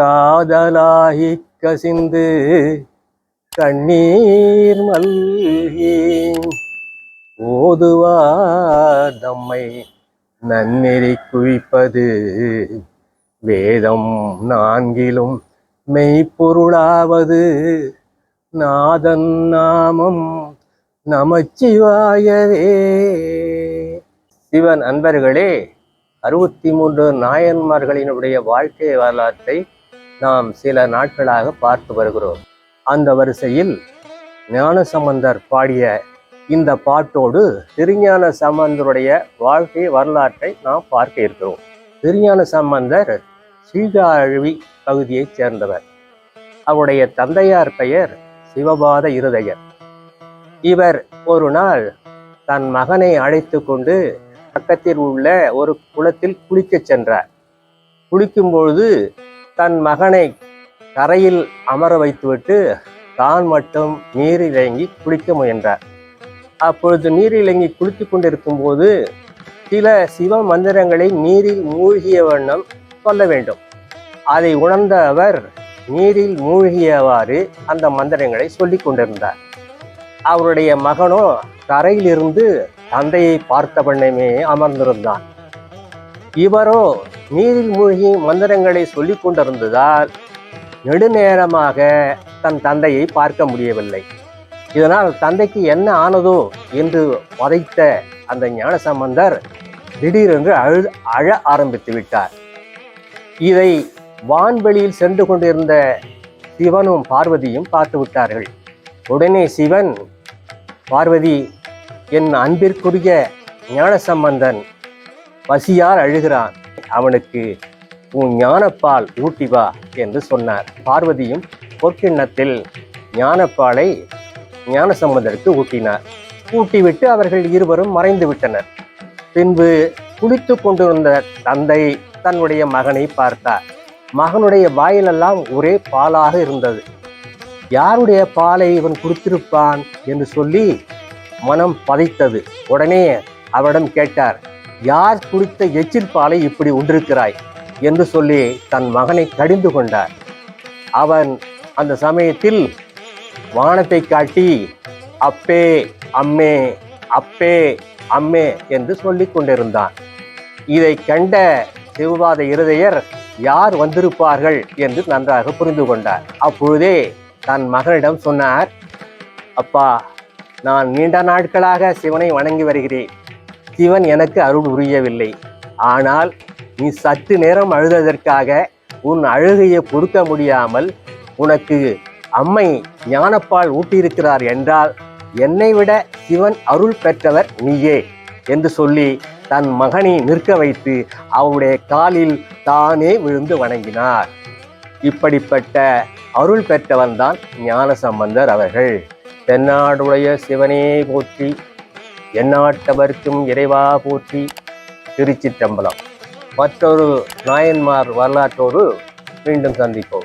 காதலாகி கசிந்து கண்ணீர் மல்கி ஓதுவார் தம்மை நன்னெறி குவிப்பது. வேதம் நான்கிலும் மெய்ப்பொருளாவது. நாதன் நாமம் நமச்சிவாயவே. சிவன் அன்பர்களே அறுபத்தி மூன்று நாயன்மார்களினுடைய வாழ்க்கை வரலாற்றை நாம் சில நாட்களாக பார்த்து வருகிறோம். அந்த வரிசையில் ஞானசம்பந்தர் பாடிய இந்த பாட்டோடு திருஞான சம்பந்தருடைய வாழ்க்கை வரலாற்றை நாம் பார்க்க இருக்கிறோம். திருஞான சம்பந்தர் சீகாழவி பகுதியைச் சேர்ந்தவர். அவருடைய தந்தையார் பெயர் சிவபாத இருதயர். இவர் ஒரு நாள் தன் மகனை அழைத்து கொண்டு பக்கத்தில் உள்ள ஒரு குளத்தில் குளிக்கச் சென்றார். குளிக்கும் பொழுது தன் மகனை கரையில் அமர வைத்துவிட்டு தான் மட்டும் நீரில் இறங்கி குளிக்க முயன்றார். அப்பொழுது நீரில் இறங்கி குளித்துக் கொண்டிருக்கும் போது சில சிவ மந்திரங்களை நீரில் மூழ்கிய வண்ணம் சொல்ல வேண்டும். அதை உணர்ந்த அவர் நீரில் மூழ்கியவாறு அந்த மந்திரங்களை சொல்லிக் கொண்டிருந்தார். அவருடைய மகனோ கரையிலிருந்து தந்தையை பார்த்த வண்ணமே அமர்ந்திருந்தான். இவரோ நீரில் மூழ்கி மந்திரங்களை சொல்லிக் கொண்டிருந்ததால் நெடுநேரமாக தன் தந்தையை பார்க்க முடியவில்லை. இதனால் தந்தைக்கு என்ன ஆனதோ என்று வதைத்த அந்த ஞானசம்பந்தர் திடீரென்று அழு அழ ஆரம்பித்து விட்டார். இதை வான்வெளியில் சென்று கொண்டிருந்த சிவனும் பார்வதியும் பார்த்து விட்டார்கள். உடனே சிவன் பார்வதி என் அன்பிற்குரிய ஞானசம்பந்தன் பசியால் அழுகிறான். அவனுக்கு உன் ஞானப்பால் ஊட்டி வா என்று சொன்னார். பார்வதியும் பொற்கிண்ணத்தில் ஞானப்பாலை ஞானசம்பந்தருக்கு ஊட்டினார். ஊட்டிவிட்டு அவர்கள் இருவரும் மறைந்து விட்டனர். பின்பு குளித்து கொண்டிருந்த தந்தை தன்னுடைய மகனை பார்த்தார். மகனுடைய வாயிலெல்லாம் ஒரே பாலாக இருந்தது. யாருடைய பாலை இவன் குடித்திருப்பான்? என்று சொல்லி மனம் பதைத்தது. உடனே அவரிடம் கேட்டார் யார் குடித்த எச்சில் பாலை இப்படி உண்டிருக்கிறாய்? என்று சொல்லி தன் மகனை கடிந்து கொண்டார். அவன் அந்த சமயத்தில் வானத்தை காட்டி அப்பே அம்மே அப்பே அம்மே என்று சொல்லிக் கொண்டிருந்தான். இதை கண்ட சிவபாத இருதயர் யார் வந்திருப்பார்கள்? என்று நன்றாக புரிந்து கொண்டார். அப்பொழுதே தன் மகனிடம் சொன்னார் அப்பா நான் நீண்ட நாட்களாக சிவனை வணங்கி வருகிறேன். சிவன் எனக்கு அருள் புரியவில்லை. ஆனால் நீ சற்று நேரம் அழுததற்காக உன் அழுகையை பொறுக்க முடியாமல் உனக்கு அம்மை ஞானப்பால் ஊட்டியிருக்கிறார் என்றால் என்னை விட சிவன் அருள் பெற்றவர் நீயே என்று சொல்லி தன் மகனை நிற்க வைத்து அவருடைய காலில் தானே விழுந்து வணங்கினார். இப்படிப்பட்ட அருள் பெற்றவன்தான் ஞானசம்பந்தர் அவர்கள். தென்னாடுடைய சிவனே போற்றி எந்நாட்டவர்க்கும் இறைவா போற்றி திருச்சிற்றம்பலம். மற்றொரு நாயன்மார் வரலாற்றோடு மீண்டும் சந்திப்போம்.